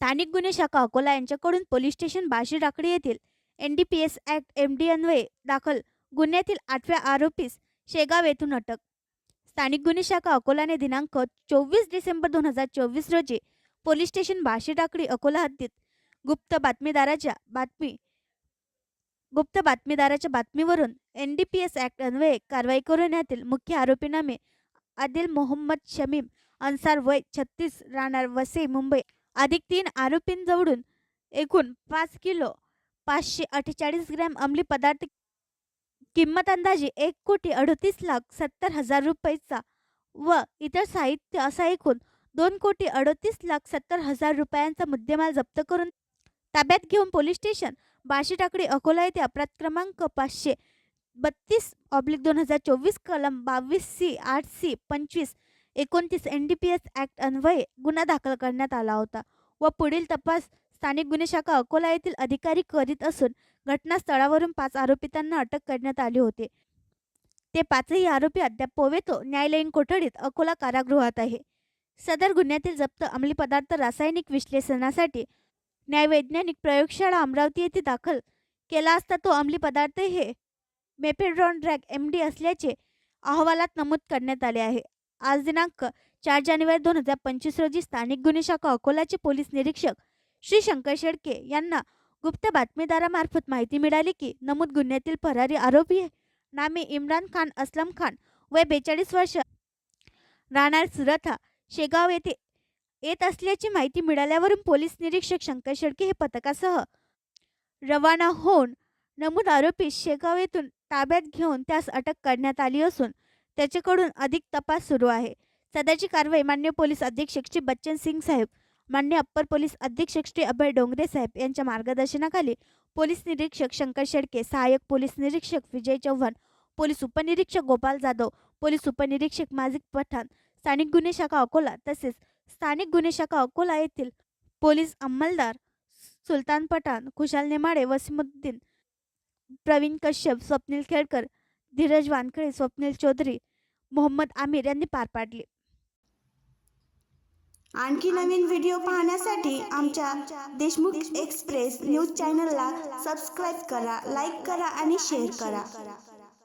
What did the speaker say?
स्थानिक गुन्हे शाखा अकोला यांच्याकडून पोलीस स्टेशन बाशी टाकळी येथील N D P S act M D अन्वये दाखल गुन्ह्यातील आठव्या आरोपीस शेगाव येथून अटक. स्थानिक गुन्हे शाखा अकोलाने दिनांक चोवीस डिसेंबर दोन हजार चोवीस रोजी पोलीस स्टेशन बाशी टाकळी अकोला हद्दीत गुप्त बातमीदाराच्या बातमी गुप्त बातमीदाराच्या बातमीवरून N D P S act अन्वये कारवाई करून यातील मुख्य आरोपीनामे आदिल मोहम्मद शमीम अन्सार वय छत्तीस राहणार वसई मुंबई अधिक तीन आरोपींजवळून एकूण पाच किलो पाचशे अठ्ठेचाळीस ग्रॅम अंमली पदार्थ किंमत अंदाजे एक कोटी अडतीस लाख सत्तर हजार रुपयेचा व इतर साहित्य असा एकूण दोन कोटी अडतीस लाख सत्तर हजार रुपयांचा मुद्देमाल जप्त करून ताब्यात घेऊन पोलीस स्टेशन बाशी टाकडी अकोला येथे अपराध क्रमांक पाचशे बत्तीस ऑब्लिक दोन हजार चोवीस कलम बावीस सी आठ सी पंचवीस एकोणतीस N D P S act अन्वये गुन्हा दाखल करण्यात आला होता व पुढील तपास स्थानिक गुन्हे शाखा अकोला येथील अधिकारी करीत असून घटनास्थळावरून पाच आरोपितांना अटक करण्यात आली होती. ते पाचही आरोपी अद्याप पोवेतो न्यायालयीन कोठडीत अकोला कारागृहात आहे. सदर गुन्ह्यातील जप्त अंमली पदार्थ रासायनिक विश्लेषणासाठी न्यायवैज्ञानिक प्रयोगशाळा अमरावती येथे दाखल केला असता तो अंमली पदार्थ हे मेपेड्रॉन ड्रॅग एम डी असल्याचे अहवालात नमूद करण्यात आले आहे. आज दिनांक चार जानेवारी दोन हजार पंचवीस रोजी स्थानिक गुन्हे शाखा अकोलाचे पोलीस निरीक्षक श्री शंकर शेडके यांना गुप्त बातमीदारामार्फत माहिती मिळाली की नमूद गुन्ह्यातील फरारी आरोपी नामे इम्रान खान असलम खान वय बेचाळीस वर्ष राहणार सुरथा शेगाव येथे येत असल्याची माहिती मिळाल्यावरून पोलीस निरीक्षक शंकर शेडके हे पथकासह रवाना होऊन नमूद आरोपी शेगाव येथून ताब्यात घेऊन त्यास अटक करण्यात आली असून त्याच्याकडून अधिक तपास सुरू आहे. सध्याची कारवाई मान्य पोलीस अधीक्षक श्री बच्चन सिंग साहेब मान्य अप्पर पोलीस अधीक्षक श्री अभय डोंगरे साहेब यांच्या मार्गदर्शनाखाली पोलीस निरीक्षक शंकर शेडके सहाय्यक पोलीस निरीक्षक विजय चव्हाण पोलीस उपनिरीक्षक गोपाल जाधव पोलीस उपनिरीक्षक माजिक पठाण स्थानिक गुन्हे शाखा अकोला तसेच स्थानिक गुन्हे शाखा अकोला येथील पोलीस अंमलदार सुलतान पठाण खुशाल नेमाडे वसीमुद्दीन प्रवीण कश्यप स्वप्नील खेडकर धीरज वानखळे स्वप्नील चौधरी मोहम्मद आमिर यांनी पार पाडली. आणखी नवीन व्हिडिओ पाहण्यासाठी आमच्या देशमुख एक्सप्रेस न्यूज चॅनलला सबस्क्राईब करा लाईक करा आणि शेअर करा.